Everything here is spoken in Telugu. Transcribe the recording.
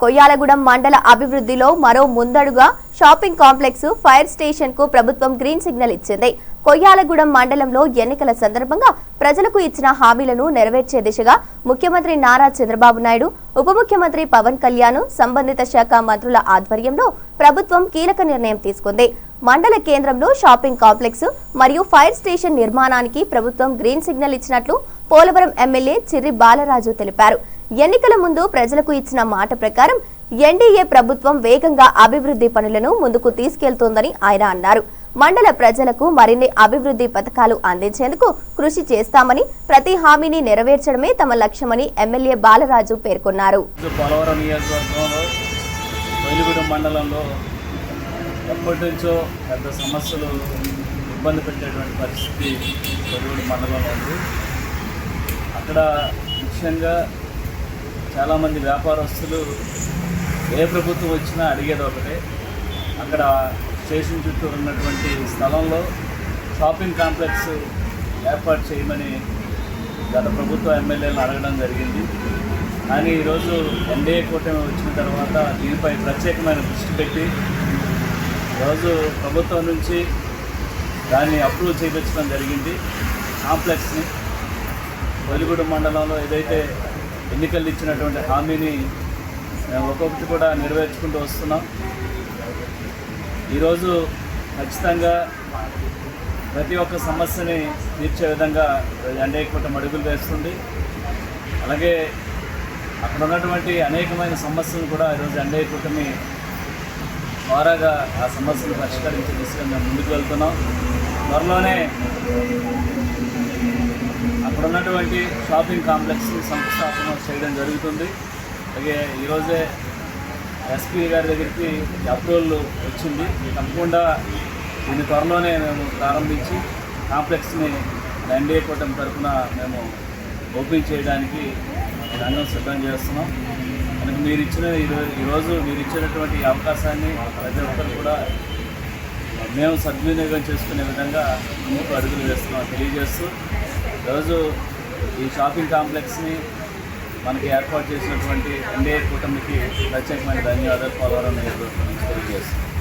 కొయ్యాలగూడెం మండల అభివృద్ధిలో మరో ముందడుగా షాపింగ్ కాంప్లెక్స్ ఫైర్ స్టేషన్కు ప్రభుత్వం గ్రీన్ సిగ్నల్ ఇచ్చింది. కొయ్యాలగూడెం మండలంలో ఎన్నికల సందర్భంగా ప్రజలకు ఇచ్చిన హామీలను నెరవేర్చే దిశగా ముఖ్యమంత్రి నారా చంద్రబాబు నాయుడు ఉప ముఖ్యమంత్రి పవన్ కళ్యాణ్ సంబంధిత శాఖ మంత్రుల ఆధ్వర్యంలో ప్రభుత్వం కీలక నిర్ణయం తీసుకుంది. మండల కేంద్రంలో షాపింగ్ కాంప్లెక్స్ మరియు ఫైర్ స్టేషన్ నిర్మాణానికి ప్రభుత్వం గ్రీన్ సిగ్నల్ ఇచ్చినట్లు పోలవరం ఎమ్మెల్యే చిర్రి బాలరాజు తెలిపారు. ఎన్నికల ముందు ప్రజలకు ఇచ్చిన మాట ప్రకారం ఎన్డీఏ ప్రభుత్వం వేగంగా అభివృద్ధి పనులను ముందుకు తీసుకెళ్తోందని ఆయన అన్నారు. మండల ప్రజలకు మరిన్ని అభివృద్ధి పథకాలు అందించేందుకు కృషి చేస్తామని ప్రతి హామీని నెరవేర్చడమే తమ లక్ష్యమని ఎమ్మెల్యే బాలరాజు పేర్కొన్నారు. మండలంలో ఎప్పటి నుంచో పెద్ద సమస్యలు ఇబ్బంది పెట్టేటువంటి పరిస్థితి మండలంలో ఉంది. అక్కడ ముఖ్యంగా చాలామంది వ్యాపారస్తులు ఏ ప్రభుత్వం వచ్చినా అడిగేది ఒకటే. అక్కడ స్టేషన్ చుట్టూ ఉన్నటువంటి స్థలంలో షాపింగ్ కాంప్లెక్స్ ఏర్పాటు చేయమని గత ప్రభుత్వ ఎమ్మెల్యేలను అడగడం జరిగింది. కానీ ఈరోజు ఎన్డీఏ కూటమి వచ్చిన తర్వాత దీనిపై ప్రత్యేకమైన దృష్టి పెట్టి ఈరోజు ప్రభుత్వం నుంచి దాన్ని అప్రూవ్ చేయించడం జరిగింది. కాంప్లెక్స్ని. వెలుగుడు మండలంలో ఏదైతే ఎన్నికలు ఇచ్చినటువంటి హామీని మేము ఒక్కొక్కటి కూడా నెరవేర్చుకుంటూ వస్తున్నాం. ఈరోజు ఖచ్చితంగా ప్రతి ఒక్క సమస్యని తీర్చే విధంగా ఎన్డీఏ కూటమి అడుగులు వేస్తుంది. అలాగే అక్కడ ఉన్నటువంటి అనేకమైన సమస్యలు కూడా ఈరోజు ఎన్డీఏ కూటమి ద్వారాగా ఆ సమస్యను పరిష్కరించే దిశగా మేము ముందుకు వెళ్తున్నాం. త్వరలోనే ఉన్నటువంటి షాపింగ్ కాంప్లెక్స్ శంకుస్థాపన చేయడం జరుగుతుంది. అలాగే ఈరోజే ఎస్పీ గారి దగ్గరికి అప్రూవల్ వచ్చింది. తప్పకుండా దీని త్వరలోనే మేము ప్రారంభించి కాంప్లెక్స్ని ఎన్డీఏ కూటమి తరఫున మేము ఓపెన్ చేయడానికి రంగం సిద్ధం చేస్తున్నాం. మనకి మీరు ఇచ్చిన ఈరోజు ఈరోజు మీరు ఇచ్చినటువంటి అవకాశాన్ని ప్రతి ఒక్కరు కూడా మేము సద్వినియోగం చేసుకునే విధంగా ముందుకు అడుగులు వేస్తున్నాం. తెలియజేస్తూ రోజు ఈ షాపింగ్ కాంప్లెక్స్ని మనకి ఏర్పాటు చేసినటువంటి ఎన్డీఏ కూటమికి ప్రత్యేకమైన ధన్యవాదాలు పోలవరం నియోజకవర్గం నుంచి